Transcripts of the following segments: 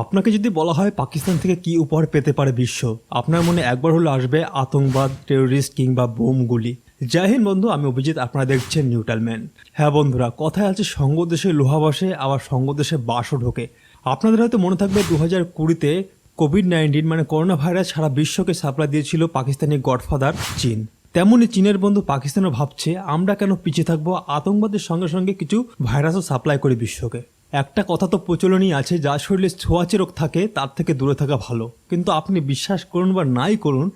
আপনাকে যদি বলা হয় পাকিস্তান থেকে কি উপহার পেতে পারে বিশ্ব, আপনার মনে একবার হলো আসবে আতঙ্কবাদ টেরোরিস্ট কিংবা বোমগুলি জয় হিন্দ বন্ধু, আমি অভিজিৎ, আপনারা দেখছেন নিউটালম্যান হ্যাঁ বন্ধুরা, কথায় আছে সঙ্গ দেশে লোহা বসে আবার সঙ্গ দেশে বাসও ঢোকে। আপনাদের হয়তো মনে থাকবে দু হাজার কুড়িতে কোভিড নাইন্টিন মানে করোনা ভাইরাস সারা বিশ্বকে সাপ্লাই দিয়েছিল পাকিস্তানি গডফাদার চীন। তেমনই চীনের বন্ধু পাকিস্তানও ভাবছে, আমরা কেন পিছিয়ে থাকব, আতঙ্কবাদের সঙ্গে সঙ্গে কিছু ভাইরাসও সাপ্লাই করি বিশ্বকে। একটা কথা তো প্রচলনই আছে যার শরীরে ছোঁয়াচে রোগ থাকে, তার থেকে দূরে থাকা ভালো। কিন্তু আপনি বিশ্বাস করুন বা নাই করুন,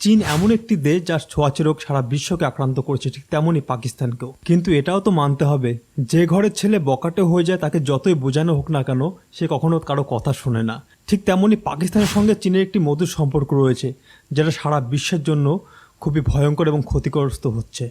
চীন এমন একটি দেশ যার ছোঁয়াচে রোগ সারা বিশ্বকে আক্রান্ত করেছে, ঠিক তেমনই পাকিস্তানকেও। কিন্তু এটাও তো মানতে হবে, যে ঘরের ছেলে বকাটে হয়ে যায় তাকে যতই বোঝানো হোক না কেন, সে কখনো কারও কথা শোনে না। ঠিক তেমনই পাকিস্তানের সঙ্গে চীনের একটি মধুর সম্পর্ক রয়েছে, যেটা সারা বিশ্বের জন্য খুবই ভয়ঙ্কর এবং ক্ষতিগ্রস্ত হচ্ছে।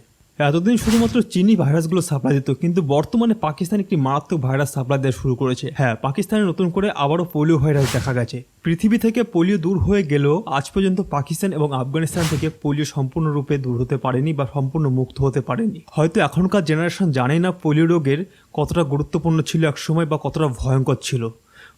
এতদিন শুধুমাত্র চিনি ভাইরাসগুলো সাপ্লাই দিত, কিন্তু বর্তমানে পাকিস্তান একটি মারাত্মক ভাইরাস সাপ্লাই দেওয়া শুরু করেছে। হ্যাঁ পাকিস্তানে নতুন করে আবারও পোলিও ভাইরাস দেখা গেছে। পৃথিবী থেকে পোলিও দূর হয়ে গেলেও আজ পর্যন্ত পাকিস্তান এবং আফগানিস্তান থেকে পোলিও সম্পূর্ণরূপে দূর হতে পারেনি বা সম্পূর্ণ মুক্ত হতে পারেনি। হয়তো এখনকার জেনারেশন জানে না পোলিও রোগের কতটা গুরুত্বপূর্ণ ছিল এক সময় বা কতটা ভয়ঙ্কর ছিল।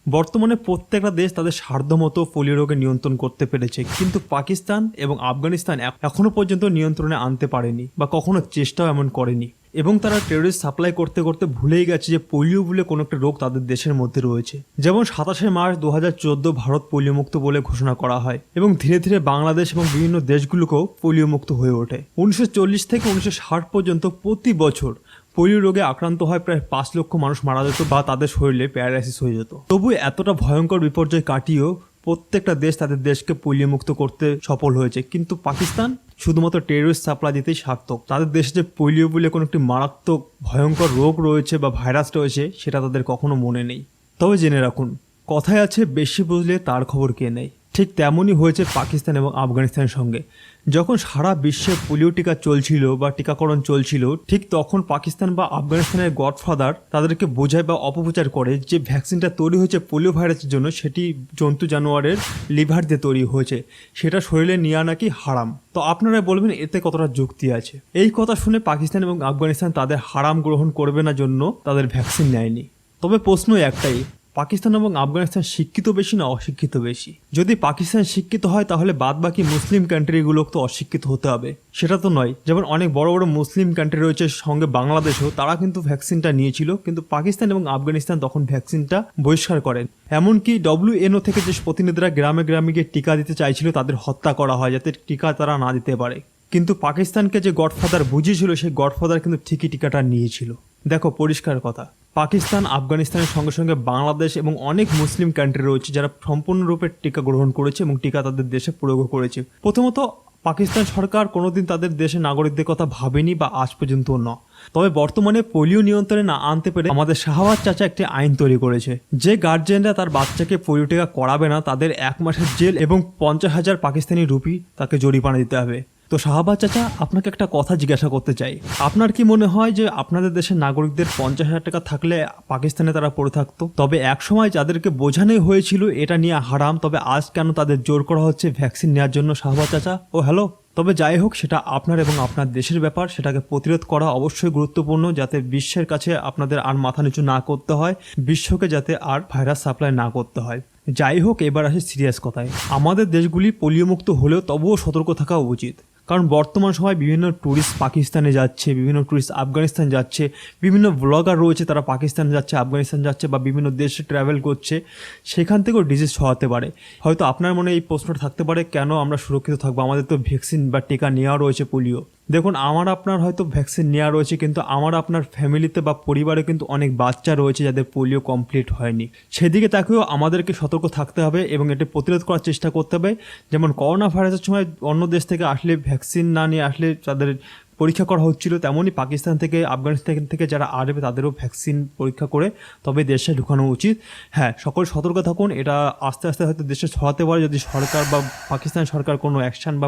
বর্তমানে প্রত্যেকটা দেশ তাদের সাধ্যমতো পোলিও রোগে নিয়ন্ত্রণ করতে পেরেছে। কিন্তু পাকিস্তান এবং আফগানিস্তান এখ- এখনও পর্যন্ত নিয়ন্ত্রণে আনতে পারেনি বা কখনো চেষ্টাও এমন করেনি। এবং তারা টেররিস্ট সাপ্লাই করতে করতে ভুলেই গেছে যে পোলিও বলে কোনো একটা রোগ তাদের দেশের মধ্যে রয়েছে। যেমন সাতাশে মার্চ দু হাজার চোদ্দ ভারত পোলিও মুক্ত বলে ঘোষণা করা হয় এবং ধীরে ধীরে বাংলাদেশ এবং বিভিন্ন দেশগুলোকেও পোলিও মুক্ত হয়ে ওঠে। উনিশশো চল্লিশ থেকে উনিশশো ষাট পর্যন্ত প্রতি বছর পোলিও রোগে আক্রান্ত হয় প্রায় পাঁচ লক্ষ মানুষ মারা যেত বা তাদের শরীরে প্যারালাইসিস হয়ে যেত। তবু এতটা ভয়ঙ্কর বিপর্যয় কাটিয়েও প্রত্যেকটা দেশ তাদের দেশকে পোলিও মুক্ত করতে সফল হয়েছে। কিন্তু পাকিস্তান শুধুমাত্র টেররিস্ট সাপ্লাই দিতেই সার্থক। তাদের দেশে যে পোলিও বলে কোনো একটি মারাত্মক ভয়ঙ্কর রোগ রয়েছে বা ভাইরাস রয়েছে, সেটা তাদের কখনো মনে নেই। তবে জেনে রাখুন, কথায় আছে, বেশি বুঝলে তার খবর কে নেই ঠিক তেমনই হয়েছে পাকিস্তান এবং আফগানিস্তানের সঙ্গে। যখন সারা বিশ্বে পোলিও টিকা চলছিল বা টিকাকরণ চলছিল, ঠিক তখন পাকিস্তান বা আফগানিস্তানের গডফাদার তাদেরকে বোঝায় বা অপপ্রচার করে যে ভ্যাকসিনটা তৈরি হয়েছে পোলিও ভাইরাসের জন্য, সেটি জন্তু জানোয়ারের লিভার দিয়ে তৈরি হয়েছে। সেটা শরীরে নেওয়া নাকি হারাম। তো আপনারা বলবেন, এতে কতটা যুক্তি আছে? এই কথা শুনে পাকিস্তান এবং আফগানিস্তান তাদের হারাম গ্রহণ করবে না জন্য তাদের ভ্যাকসিন নেয়নি। তবে প্রশ্ন একটাই পাকিস্তান এবং আফগানিস্তান শিক্ষিত বেশি না অশিক্ষিত বেশি? যদি পাকিস্তান শিক্ষিত হয়, তাহলে বাদ বাকি মুসলিম কান্ট্রিগুলো তো অশিক্ষিত হতে হবে। সেটা তো নয়। যেমন অনেক বড় বড় মুসলিম কান্ট্রি রয়েছে, সঙ্গে বাংলাদেশও, তারা কিন্তু ভ্যাকসিনটা নিয়েছিল, কিন্তু পাকিস্তান এবং আফগানিস্তান তখন ভ্যাকসিনটা বহিষ্কার করেন। এমনকি ডব্লিউএনও থেকে যে প্রতিনিধিরা গ্রামে গ্রামে গিয়ে টিকা দিতে চাইছিল, তাদের হত্যা করা হয়, যাতে টিকা তারা না দিতে পারে। কিন্তু পাকিস্তানকে যে গডফাদার বুঝিয়েছিল, সেই গডফাদার কিন্তু ঠিকই টিকাটা নিয়েছিল। দেখো, পরিষ্কার কথা। পাকিস্তান, আফগানিস্তানের সঙ্গে সঙ্গে বাংলাদেশ এবং অনেক মুসলিম কান্ট্রি রয়েছে যারা সম্পূর্ণরূপে টিকা গ্রহণ করেছে এবং টিকা তাদের দেশে প্রয়োগ করেছে। প্রথমত, পাকিস্তান সরকার কোনোদিন তাদের দেশের নাগরিকদের কথা ভাবেনি বা আজ পর্যন্ত ন তবে বর্তমানে পোলিও নিয়ন্ত্রণে না আনতে পেরে আমাদের শাহবাজ চাচা একটি আইন তৈরি করেছে। যে গার্জেনরা তার বাচ্চাকে পোলিও টিকা করাবে না, তাদের এক মাসের জেল এবং পঞ্চাশ হাজার পাকিস্তানি রুপি তাকে জরিমানা দিতে হবে। তো শাহবাজ চাচা, আপনাকে একটা কথা জিজ্ঞাসা করতে চাই। আপনার কি মনে হয় যে আপনাদের দেশের নাগরিকদের পঞ্চাশ হাজার টাকা থাকলে পাকিস্তানে তারা পড়ে থাকতো? তবে একসময় যাদেরকে বোঝানোই হয়েছিল এটা নিয়ে হারাম, তবে আজ কেন তাদের জোর করা হচ্ছে ভ্যাকসিন নেওয়ার জন্য শাহবাজ চাচা? ও হ্যালো তবে যাই হোক, সেটা আপনার এবং আপনার দেশের ব্যাপার, সেটাকে প্রতিরোধ করা অবশ্যই গুরুত্বপূর্ণ, যাতে বিশ্বের কাছে আপনাদের আর মাথা নিচু না করতে হয়, বিশ্বকে যাতে আর ভাইরাস সাপ্লাই না করতে হয়। যাই হোক, এবার আসে সিরিয়াস কথায়। আমাদের দেশগুলি পোলিওমুক্ত হলেও তবুও সতর্ক থাকা উচিত। কারণ বর্তমান সময় বিভিন্ন ট্যুরিস্ট পাকিস্তানে যাচ্ছে, বিভিন্ন ট্যুরিস্ট আফগানিস্তান যাচ্ছে, বিভিন্ন ব্লগার রয়েছে তারা পাকিস্তানে যাচ্ছে, আফগানিস্তান যাচ্ছে বা বিভিন্ন দেশে ট্রাভেল করছে, সেখান থেকেও ডিজিজ ছড়াতে পারে। হয়তো আপনার মনে এই প্রশ্নটা থাকতে পারে, কেন আমরা সুরক্ষিত থাকব? আমাদের তো ভ্যাকসিন বা টিকা নেওয়া রয়েছে পোলিও দেখুন, আমার আপনার হয়তো ভ্যাকসিন নেওয়া রয়েছে, কিন্তু আমার আপনার ফ্যামিলিতে বা পরিবারে কিন্তু অনেক বাচ্চা রয়েছে যাদের পোলিও কমপ্লিট হয়নি। সেদিকে তাকেও আমাদেরকে সতর্ক থাকতে হবে এবং এটি প্রতিরোধ করার চেষ্টা করতে হবে। যেমন করোনা ভাইরাসের সময় অন্য দেশ থেকে আসলে ভ্যাকসিন না নিয়ে আসলে তাদের পরীক্ষা করা হচ্ছিল তেমনই পাকিস্তান থেকে, আফগানিস্তান থেকে যারা আসবে তাদেরও ভ্যাকসিন পরীক্ষা করে তবে দেশে ঢুকানো উচিত। হ্যাঁ সকল সতর্ক থাকুন, এটা আস্তে আস্তে হয়তো দেশে ছড়াতে পারে যদি সরকার বা পাকিস্তান সরকার কোনো অ্যাকশন বা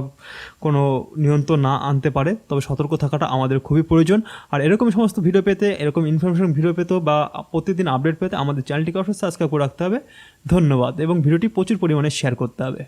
কোনো নিয়ন্ত্রণ না আনতে পারে, তবে সতর্ক থাকাটা আমাদের খুবই প্রয়োজন। আর এরকম সমস্ত ভিডিও পেতে, এরকম ইনফরমেশন ভিডিও পেতে বা প্রতিদিন আপডেট পেতে আমাদের চ্যানেলটিকে অবশ্যই সাবস্ক্রাইব করে রাখতে হবে। ধন্যবাদ এবং ভিডিওটি প্রচুর পরিমাণে শেয়ার করতে হবে।